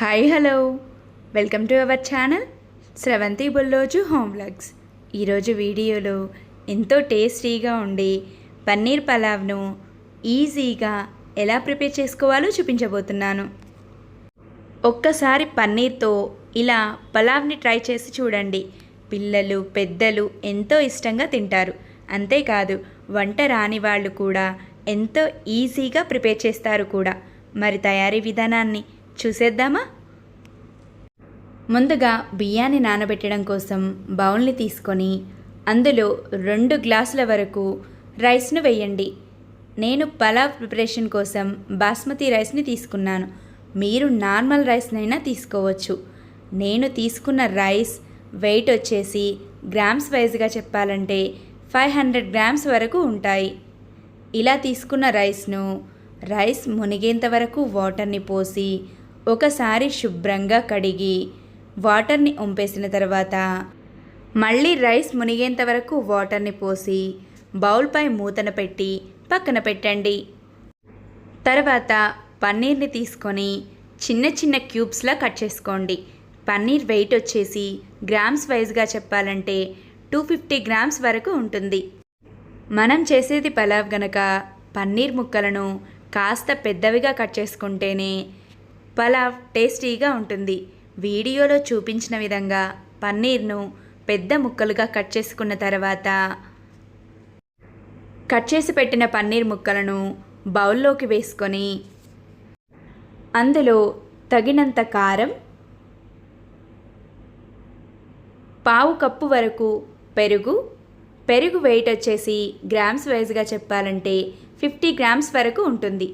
Hi hello welcome to our channel Sravanthi Bulloju home vlogs ఈరోజు వీడియోలో ఎంతో టేస్టీగా ఉండే పన్నీర్ పలావ్ను ఈజీగా ఎలా ప్రిపేర్ చేసుకోవాలో చూపించబోతున్నాను. ఒక్కసారి పన్నీర్తో ఇలా పలావ్ని ట్రై చేసి చూడండి. పిల్లలు పెద్దలు ఎంతో ఇష్టంగా తింటారు. అంతేకాదు వంట రాని వాళ్ళు కూడా ఎంతో ఈజీగా ప్రిపేర్ చేస్తారు కూడా. మరి తయారీ విధానాన్ని చూసేద్దామా? ముందుగా బియ్యాన్ని నానబెట్టడం కోసం బౌల్ని తీసుకొని అందులో రెండు గ్లాసుల వరకు రైస్ను వేయండి. నేను పలావ్ ప్రిపరేషన్ కోసం బాస్మతి రైస్ని తీసుకున్నాను. మీరు నార్మల్ రైస్నైనా తీసుకోవచ్చు. నేను తీసుకున్న రైస్ వెయిట్ వచ్చేసి గ్రామ్స్ వైజ్గా చెప్పాలంటే ఫైవ్ హండ్రెడ్ గ్రామ్స్ వరకు ఉంటాయి. ఇలా తీసుకున్న రైస్ను రైస్ మునిగేంత వరకు వాటర్ని పోసి ఒకసారి శుభ్రంగా కడిగి వాటర్ని ఉంపేసిన తర్వాత మళ్ళీ రైస్ మునిగేంత వరకు వాటర్ని పోసి బౌల్పై మూతన పెట్టి పక్కన పెట్టండి. తర్వాత పన్నీర్ని తీసుకొని చిన్న చిన్న క్యూబ్స్లా కట్ చేసుకోండి. పన్నీర్ వెయిట్ వచ్చేసి గ్రామ్స్ వైజ్గా చెప్పాలంటే టూ ఫిఫ్టీ గ్రామ్స్ వరకు ఉంటుంది. మనం చేసేది పలావ్ గనక పన్నీర్ ముక్కలను కాస్త పెద్దవిగా కట్ చేసుకుంటేనే పలావ్ టేస్టీగా ఉంటుంది. వీడియోలో చూపించిన విధంగా పన్నీర్ను పెద్ద ముక్కలుగా కట్ చేసుకున్న తర్వాత కట్ చేసి పెట్టిన పన్నీర్ ముక్కలను బౌల్లోకి వేసుకొని అందులో తగినంత కారం పావు కప్పు వరకు పెరుగు పెరుగు వెయిట్ వచ్చేసి గ్రామ్స్ వైజ్గా చెప్పాలంటే ఫిఫ్టీ గ్రామ్స్ వరకు ఉంటుంది.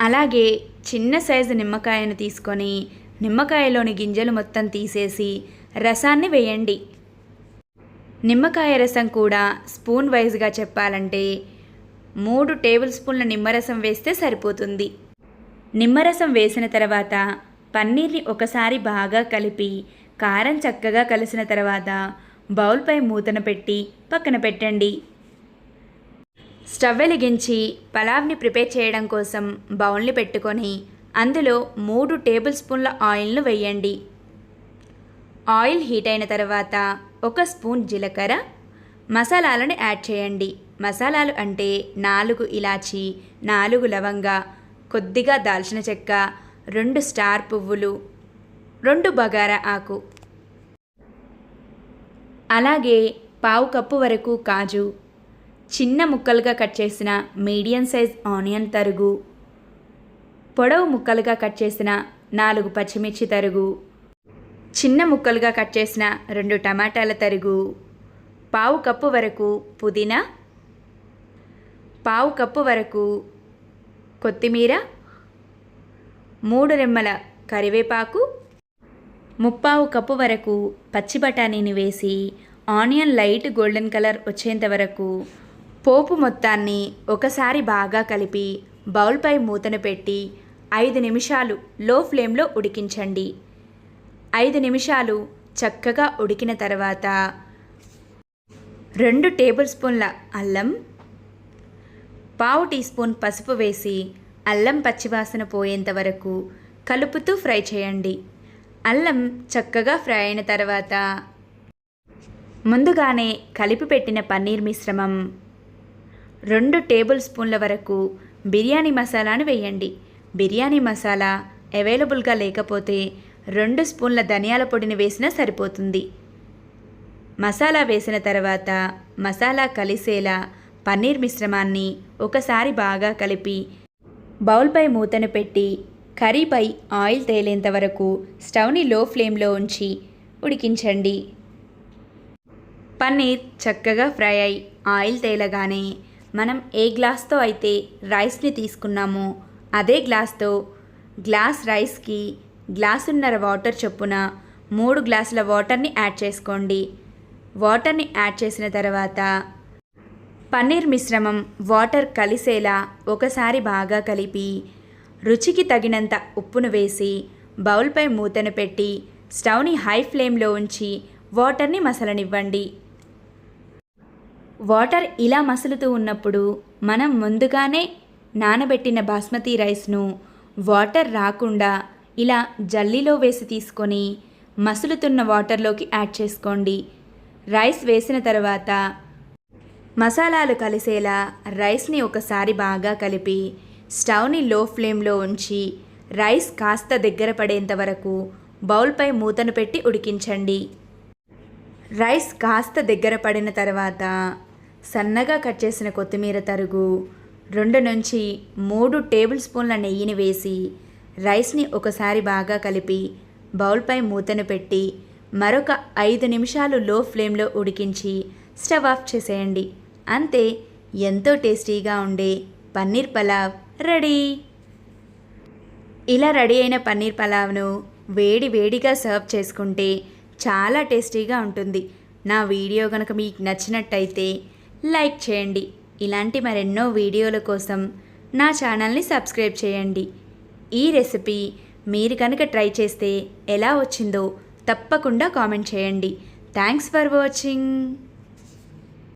అలాగే చిన్న సైజు నిమ్మకాయను తీసుకొని నిమ్మకాయలోని గింజలు మొత్తం తీసేసి రసాన్ని వేయండి. నిమ్మకాయ రసం కూడా స్పూన్ వైజ్గా చెప్పాలంటే మూడు టేబుల్ స్పూన్ల నిమ్మరసం వేస్తే సరిపోతుంది. నిమ్మరసం వేసిన తర్వాత పన్నీర్ని ఒకసారి బాగా కలిపి కారం చక్కగా కలిసిన తర్వాత బౌల్పై మూతన పెట్టి పక్కన పెట్టండి. స్టవ్ వెలిగించి పలావ్ని ప్రిపేర్ చేయడం కోసం బౌల్ని పెట్టుకొని అందులో మూడు టేబుల్ స్పూన్ల ఆయిల్ను వేయండి. ఆయిల్ హీట్ అయిన తర్వాత ఒక స్పూన్ జీలకర్ర మసాలాలను యాడ్ చేయండి. మసాలాలు అంటే నాలుగు ఇలాచి నాలుగు లవంగ కొద్దిగా దాల్చిన చెక్క రెండు స్టార్ పువ్వులు రెండు బగారా ఆకు. అలాగే పావు కప్పు వరకు కాజు చిన్న ముక్కలుగా కట్ చేసిన మీడియం సైజ్ ఆనియన్ తరుగు. పొడవు ముక్కలుగా కట్ చేసిన నాలుగు పచ్చిమిర్చి తరుగు. చిన్న ముక్కలుగా కట్ చేసిన రెండు టమాటాల తరుగు. పావు కప్పు వరకు పుదీనా. పావు కప్పు వరకు కొత్తిమీర. మూడు రెమ్మల కరివేపాకు. ముప్పావు కప్పు వరకు పచ్చి బఠానీని వేసి ఆనియన్ లైట్ గోల్డెన్ కలర్ వచ్చేంత వరకు పోపు మొత్తాన్ని ఒకసారి బాగా కలిపి బౌల్పై మూతను పెట్టి ఐదు నిమిషాలు లో ఫ్లేమ్లో ఉడికించండి. ఐదు నిమిషాలు చక్కగా ఉడికిన తర్వాత రెండు టేబుల్ స్పూన్ల అల్లం పావు టీ స్పూన్ పసుపు వేసి అల్లం పచ్చివాసన పోయేంత వరకు కలుపుతూ ఫ్రై చేయండి. అల్లం చక్కగా ఫ్రై అయిన తర్వాత ముందుగానే కలిపి పెట్టిన పన్నీర్ మిశ్రమం రెండు టేబుల్ స్పూన్ల వరకు బిర్యానీ మసాలాను వేయండి. బిర్యానీ మసాలా అవైలబుల్గా లేకపోతే రెండు స్పూన్ల ధనియాల పొడిని వేసినా సరిపోతుంది. మసాలా వేసిన తర్వాత మసాలా కలిసేలా పన్నీర్ మిశ్రమాన్ని ఒకసారి బాగా కలిపి బౌల్పై మూతను పెట్టి కర్రీపై ఆయిల్ తేలేంత వరకు స్టవ్ని లో ఫ్లేమ్లో ఉంచి ఉడికించండి. పన్నీర్ చక్కగా ఫ్రై అయి ఆయిల్ తేలగానే మనం ఏ గ్లాస్తో అయితే రైస్ని తీసుకున్నామో అదే గ్లాస్తో గ్లాస్ రైస్కి గ్లాసున్నర వాటర్ చొప్పున మూడు గ్లాసుల వాటర్ని యాడ్ చేసుకోండి. వాటర్ని యాడ్ చేసిన తర్వాత పన్నీర్ మిశ్రమం వాటర్ కలిసేలా ఒకసారి బాగా కలిపి రుచికి తగినంత ఉప్పును వేసి బౌల్పై మూతను పెట్టి స్టవ్ని హై ఫ్లేమ్లో ఉంచి వాటర్ని మసలనివ్వండి. వాటర్ ఇలా మసులుతూ ఉన్నప్పుడు మనం ముందుగానే నానబెట్టిన బాస్మతి రైస్ను వాటర్ రాకుండా ఇలా జల్లీలో వేసి తీసుకొని మసులుతున్న వాటర్లోకి యాడ్ చేసుకోండి. రైస్ వేసిన తర్వాత మసాలాలు కలిసేలా రైస్ని ఒకసారి బాగా కలిపి స్టవ్ని లో ఫ్లేమ్లో ఉంచి రైస్ కాస్త దగ్గర పడేంత వరకు బౌల్పై మూతను పెట్టి ఉడికించండి. రైస్ కాస్త దగ్గర పడిన తర్వాత సన్నగా కట్ చేసిన కొత్తిమీర తరుగు రెండు నుంచి మూడు టేబుల్ స్పూన్ల నెయ్యిని వేసి రైస్ని ఒకసారి బాగా కలిపి బౌల్పై మూతను పెట్టి మరొక ఐదు నిమిషాలు లో ఫ్లేమ్లో ఉడికించి స్టవ్ ఆఫ్ చేసేయండి. అంతే ఎంతో టేస్టీగా ఉండే పన్నీర్ పలావ్ రెడీ. ఇలా రెడీ అయిన పన్నీర్ పలావ్ను వేడి వేడిగా సర్వ్ చేసుకుంటే చాలా టేస్టీగా ఉంటుంది. నా వీడియో కనుక మీకు నచ్చినట్టయితే లైక్ చేయండి. ఇలాంటి మరెన్నో వీడియోల కోసం నా ఛానల్ని సబ్స్క్రైబ్ చేయండి. ఈ రెసిపీ మీరు కనుక ట్రై చేస్తే ఎలా వచ్చిందో తప్పకుండా కామెంట్ చేయండి. Thanks for watching.